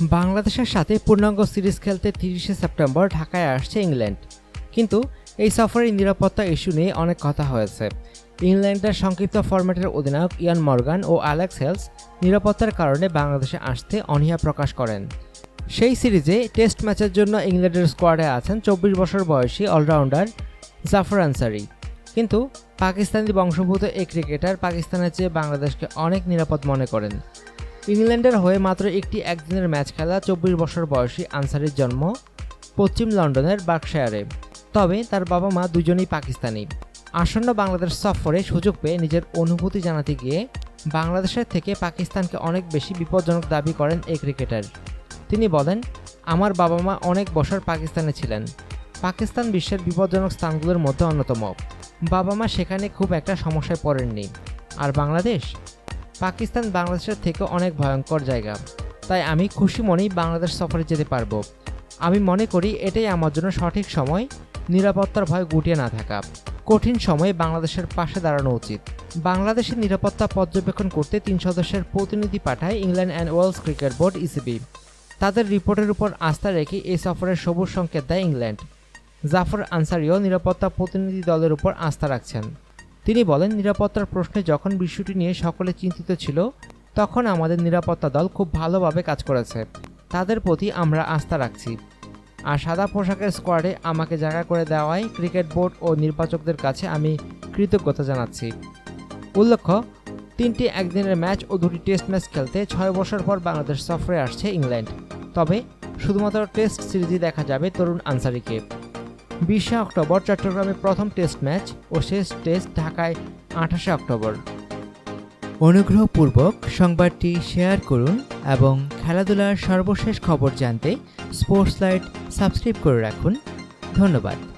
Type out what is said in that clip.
বাংলাদেশের সাথে পূর্ণাঙ্গ সিরিজ খেলতে তিরিশে সেপ্টেম্বর ঢাকায় আসছে ইংল্যান্ড। কিন্তু এই সফরের নিরাপত্তা ইস্যু নিয়ে অনেক কথা হয়েছে। ইংল্যান্ডের সংক্ষিপ্ত ফরম্যাটের অধিনায়ক ইয়ান মর্গান ও অ্যালেক্স হেলস নিরাপত্তার কারণে বাংলাদেশে আসতে অনীহা প্রকাশ করেন। সেই সিরিজে টেস্ট ম্যাচের জন্য ইংল্যান্ডের স্কোয়াডে আছেন চব্বিশ বছর বয়সী অলরাউন্ডার জাফর আনসারি। কিন্তু পাকিস্তানি বংশোদ্ভূত এই ক্রিকেটার পাকিস্তানের চেয়ে বাংলাদেশকে অনেক নিরাপদ মনে করেন। ইংল্যান্ডের হয়ে মাত্র একটি একদিনের ম্যাচ খেলা চব্বিশ বছর বয়সী আনসারির জন্ম পশ্চিম লন্ডনের বার্কশায়ারে। তবে তার বাবা মা দুজনেই পাকিস্তানি। আসন্ন বাংলাদেশ সফরে সুযোগ পেয়ে নিজের অনুভূতি জানাতে গিয়ে বাংলাদেশের থেকে পাকিস্তানকে অনেক বেশি বিপজ্জনক দাবি করেন এই ক্রিকেটার। তিনি বলেন, আমার বাবা মা অনেক বছর পাকিস্তানে ছিলেন। পাকিস্তান বিশ্বের বিপজ্জনক স্থানগুলোর মধ্যে অন্যতম। বাবা মা সেখানে খুব একটা সমস্যায় পড়েননি। আর বাংলাদেশ পাকিস্তান বাংলাদেশের থেকে অনেক ভয়ঙ্কর জায়গা। তাই আমি খুশি মনেই বাংলাদেশ সফরে যেতে পারব। আমি মনে করি এটাই আমার জন্য সঠিক সময়, নিরাপত্তার ভয় গুটিয়ে না থাকা। কঠিন সময়ে বাংলাদেশের পাশে দাঁড়ানো উচিত। বাংলাদেশের নিরাপত্তা পর্যবেক্ষণ করতে তিন সদস্যের প্রতিনিধি পাঠায় England and Wales cricket board ECB. তাদের রিপোর্টের উপর আস্থা রেখে এই সফরের সবুজ সংকেত দেয় ইংল্যান্ড। জাফর আনসারিও নিরাপত্তা প্রতিনিধি দলের উপর আস্থা রাখছেন। তিনি বলেন, নিরাপত্তার প্রশ্নে যখন বিষয়টি নিয়ে সকলে চিন্তিত ছিল, তখন আমাদের নিরাপত্তা দল খুব ভালোভাবে কাজ করেছে। তাদের প্রতি আমরা আস্থা রাখছি। আর সাদা পোশাকের স্কোয়াডে আমাকে জায়গা করে দেওয়ায় ক্রিকেট বোর্ড ও নির্বাচকদের কাছে আমি কৃতজ্ঞতা জানাচ্ছি। উল্লেখ্য, তিনটি একদিনের ম্যাচ ও দুটি টেস্ট ম্যাচ খেলতে ছয় বছর পর বাংলাদেশ সফরে আসছে ইংল্যান্ড। তবে শুধুমাত্র টেস্ট সিরিজই দেখা যাবে তরুণ আনসারিকে। বিশে অক্টোবর চট্টগ্রামে প্রথম টেস্ট ম্যাচ ও শেষ টেস্ট ঢাকায় আঠাশে অক্টোবর। অনুগ্রহপূর্বক সংবাদটি শেয়ার করুন এবং খেলাধুলার সর্বশেষ খবর জানতে স্পোর্টস লাইট সাবস্ক্রাইব করে রাখুন। ধন্যবাদ।